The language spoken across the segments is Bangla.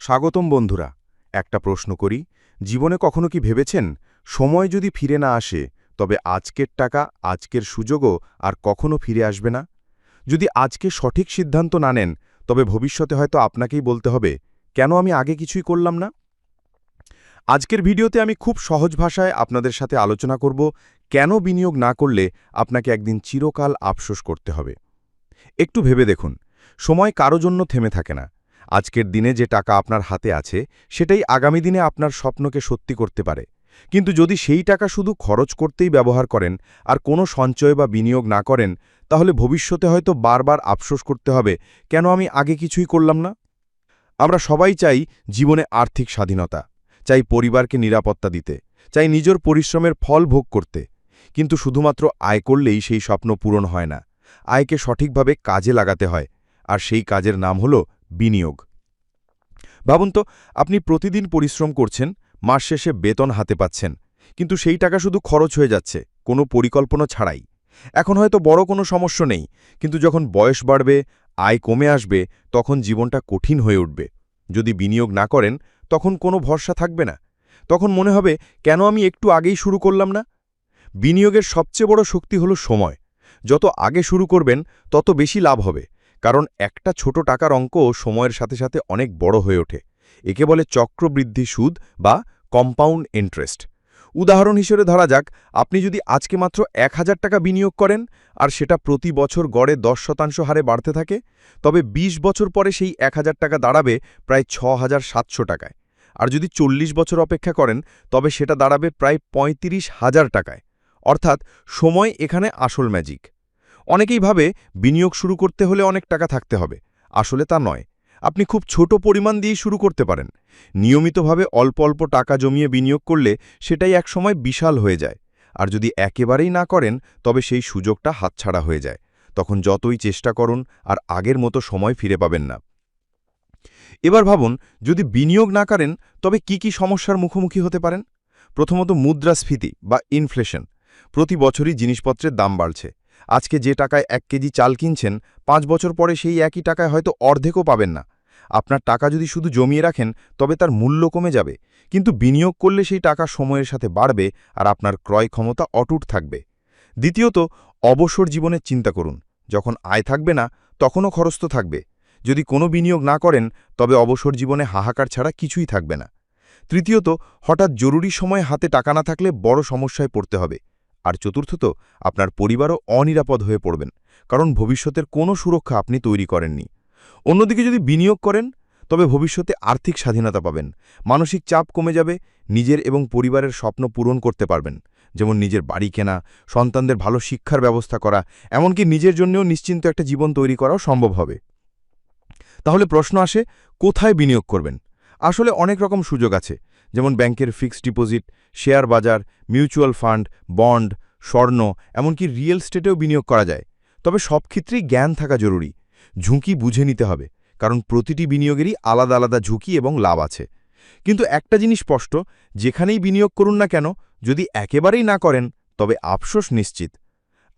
স্বাগতম বন্ধুরা। একটা প্রশ্ন করি, জীবনে কখনো কি ভেবেছেন, সময় যদি ফিরে না আসে, তবে আজকের টাকা, আজকের সুযোগও আর কখনো ফিরে আসবে না? যদি আজকে সঠিক সিদ্ধান্ত না নেন, তবে ভবিষ্যতে হয়তো আপনাকেই বলতে হবে, কেন আমি আগে কিছুই করলাম না? আজকের ভিডিওতে আমি খুব সহজ ভাষায় আপনাদের সাথে আলোচনা করব, কেন বিনিয়োগ না করলে আপনাকে একদিন চিরকাল আফসোস করতে হবে। একটু ভেবে দেখুন সময় কারও জন্য থেমে থাকে না। আজকের দিনে যে টাকা আপনার হাতে আছে, সেটাই আগামী দিনে আপনার স্বপ্নকে সত্যি করতে পারে। কিন্তু যদি সেই টাকা শুধু খরচ করতেই ব্যবহার করেন আর কোনো সঞ্চয় বা বিনিয়োগ না করেন, তাহলে ভবিষ্যতে হয়তো বারবার আফসোস করতে হবে, কেন আমি আগে কিছুই করলাম না? আমরা সবাই চাই জীবনে আর্থিক স্বাধীনতা, চাই পরিবারকে নিরাপত্তা দিতে, চাই নিজের পরিশ্রমের ফল ভোগ করতে। কিন্তু শুধুমাত্র আয় করলেই সেই স্বপ্ন পূরণ হয় না। আয়কে সঠিকভাবে কাজে লাগাতে হয়। আর সেই কাজের নাম হল বিনিয়োগ। ভাবুন তো, আপনি প্রতিদিন পরিশ্রম করছেন, মাস শেষে বেতন হাতে পাচ্ছেন, কিন্তু সেই টাকা শুধু খরচ হয়ে যাচ্ছে, কোনো পরিকল্পনা ছাড়াই। এখন হয়তো বড় কোনো সমস্যা নেই, কিন্তু যখন বয়স বাড়বে, আয় কমে আসবে, তখন জীবনটা কঠিন হয়ে উঠবে। যদি বিনিয়োগ না করেন, তখন কোনো ভরসা থাকবে না। তখন মনে হবে, কেন আমি একটু আগেই শুরু করলাম না? বিনিয়োগের সবচেয়ে বড় শক্তি হল সময়। যত আগে শুরু করবেন, তত বেশি লাভ হবে। কারণ একটা ছোট টাকার অঙ্ক সময়ের সাথে সাথে অনেক বড় হয়ে ওঠে। একে বলে চক্রবৃদ্ধি সুদ বা কম্পাউন্ড ইন্টারেস্ট উদাহরণ হিসেবে ধরা যাক, আপনি যদি আজকে মাত্র এক হাজার টাকা বিনিয়োগ করেন আর সেটা প্রতি বছর গড়ে দশ শতাংশ হারে বাড়তে থাকে, তবে ২০ বছর পরে সেই এক হাজার টাকা দাঁড়াবে প্রায় ছ হাজার সাতশো টাকায়। আর যদি চল্লিশ বছর অপেক্ষা করেন, তবে সেটা দাঁড়াবে প্রায় পঁয়ত্রিশ হাজার টাকায়। অর্থাৎ সময় এখানে আসল ম্যাজিক অনেকেই ভাবে বিনিয়োগ শুরু করতে হলে অনেক টাকা থাকতে হবে। আসলে তা নয়। আপনি খুব ছোট পরিমাণ দিয়েই শুরু করতে পারেন। নিয়মিতভাবে অল্প অল্প টাকা জমিয়ে বিনিয়োগ করলে সেটাই একসময় বিশাল হয়ে যায়। আর যদি একেবারেই না করেন, তবে সেই সুযোগটা হাতছাড়া হয়ে যায়। তখন যতই চেষ্টা করুন, আর আগের মতো সময় ফিরে পাবেন না। এবার ভাবুন, যদি বিনিয়োগ না করেন, তবে কি কি সমস্যার মুখোমুখি হতে পারেন? প্রথমত মুদ্রাস্ফীতি বা ইনফ্লেশন প্রতি বছরই জিনিসপত্রের দাম বাড়ছে। আজকে যে টাকায় এক কেজি চাল কিনছেন, পাঁচ বছর পরে সেই একই টাকায় হয়তো অর্ধেকও পাবেন না। আপনার টাকা যদি শুধু জমিয়ে রাখেন, তবে তার মূল্য কমে যাবে। কিন্তু বিনিয়োগ করলে সেই টাকা সময়ের সাথে বাড়বে আর আপনার ক্রয় ক্ষমতা অটুট থাকবে। দ্বিতীয়ত, অবসর জীবনের চিন্তা করুন। যখন আয় থাকবে না, তখনও খরচ তো থাকবে। যদি কোনো বিনিয়োগ না করেন, তবে অবসর জীবনে হাহাকার ছাড়া কিছুই থাকবে না। তৃতীয়ত, হঠাৎ জরুরি সময়ে হাতে টাকা না থাকলে বড় সমস্যায় পড়তে হবে। আর চতুর্থত, আপনার পরিবারও অনিরাপদ হয়ে পড়বেন, কারণ ভবিষ্যতের কোনো সুরক্ষা আপনি তৈরি করেননি। অন্যদিকে যদি বিনিয়োগ করেন, তবে ভবিষ্যতে আর্থিক স্বাধীনতা পাবেন, মানসিক চাপ কমে যাবে, নিজের এবং পরিবারের স্বপ্ন পূরণ করতে পারবেন, যেমন নিজের বাড়ি কেনা, সন্তানদের ভালো শিক্ষার ব্যবস্থা করা, এমনকি নিজের জন্যও নিশ্চিন্ত একটা জীবন তৈরি করাও সম্ভব হবে। তাহলে প্রশ্ন আসে, কোথায় বিনিয়োগ করবেন? আসলে অনেক রকম সুযোগ আছে যেমন ব্যাংকের ফিক্সড ডিপোজিট, শেয়ার বাজার, মিউচুয়াল ফান্ড, বন্ড, স্বর্ণ, এমনকি রিয়েল স্টেটেও বিনিয়োগ করা যায়। তবে সব ক্ষেত্রেই জ্ঞান থাকা জরুরি। ঝুঁকি বুঝে নিতে হবে, কারণ প্রতিটি বিনিয়োগেরই আলাদা আলাদা ঝুঁকি এবং লাভ আছে। কিন্তু একটা জিনিস স্পষ্ট, যেখানেই বিনিয়োগ করুন না কেন, যদি একেবারেই না করেন, তবে আফসোস নিশ্চিত।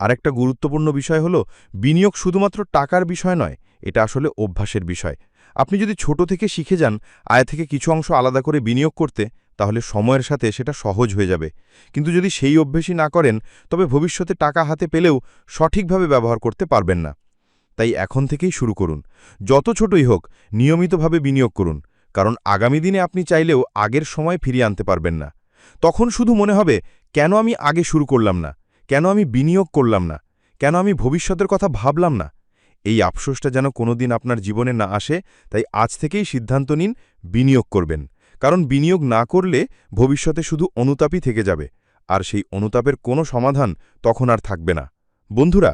আরেকটা গুরুত্বপূর্ণ বিষয় হল, বিনিয়োগ শুধুমাত্র টাকার বিষয় নয়, এটা আসলে অভ্যাসের বিষয়। আপনি যদি ছোট থেকে শিখে যান, আয় থেকে কিছু অংশ আলাদা করে বিনিয়োগ করতে, তাহলে সময়ের সাথে সেটা সহজ হয়ে যাবে। কিন্তু যদি সেই অভ্যেসই না করেন, তবে ভবিষ্যতে টাকা হাতে পেলেও সঠিকভাবে ব্যবহার করতে পারবেন না। তাই এখন থেকেই শুরু করুন। যত ছোটই হোক, নিয়মিতভাবে বিনিয়োগ করুন। কারণ আগামী দিনে আপনি চাইলেও আগের সময় ফিরিয়ে আনতে পারবেন না। তখন শুধু মনে হবে, কেন আমি আগে শুরু করলাম না? কেন আমি বিনিয়োগ করলাম না? কেন আমি ভবিষ্যতের কথা ভাবলাম না? এই আফসোসটা যেন কোনোদিন আপনার জীবনে না আসে, তাই আজ থেকেই সিদ্ধান্ত নিন বিনিয়োগ করবেন। কারণ বিনিয়োগ না করলে ভবিষ্যতে শুধু অনুতাপই থেকে যাবে, আর সেই অনুতাপের কোনো সমাধান তখন আর থাকবে না। বন্ধুরা,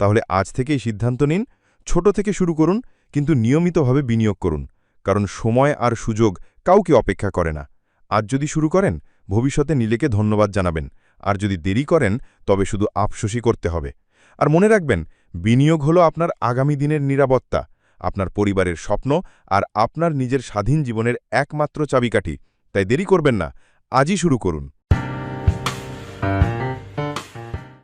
তাহলে আজ থেকেই সিদ্ধান্ত নিন, ছোট থেকে শুরু করুন, কিন্তু নিয়মিতভাবে বিনিয়োগ করুন, কারণ সময় আর সুযোগ কাউকে অপেক্ষা করে না। আজ যদি শুরু করেন, ভবিষ্যতে নীলেকে ধন্যবাদ জানাবেন, আর যদি দেরি করেন, তবে শুধু আফসোসই করতে হবে। আর মনে রাখবেন, বিনিয়োগ হলো আপনার আগামী দিনের নিরাপত্তা, আপনার পরিবারের স্বপ্ন আর আপনার নিজের স্বাধীন জীবনের একমাত্র চাবিকাঠি। তাই দেরি করবেন না, আজই শুরু করুন।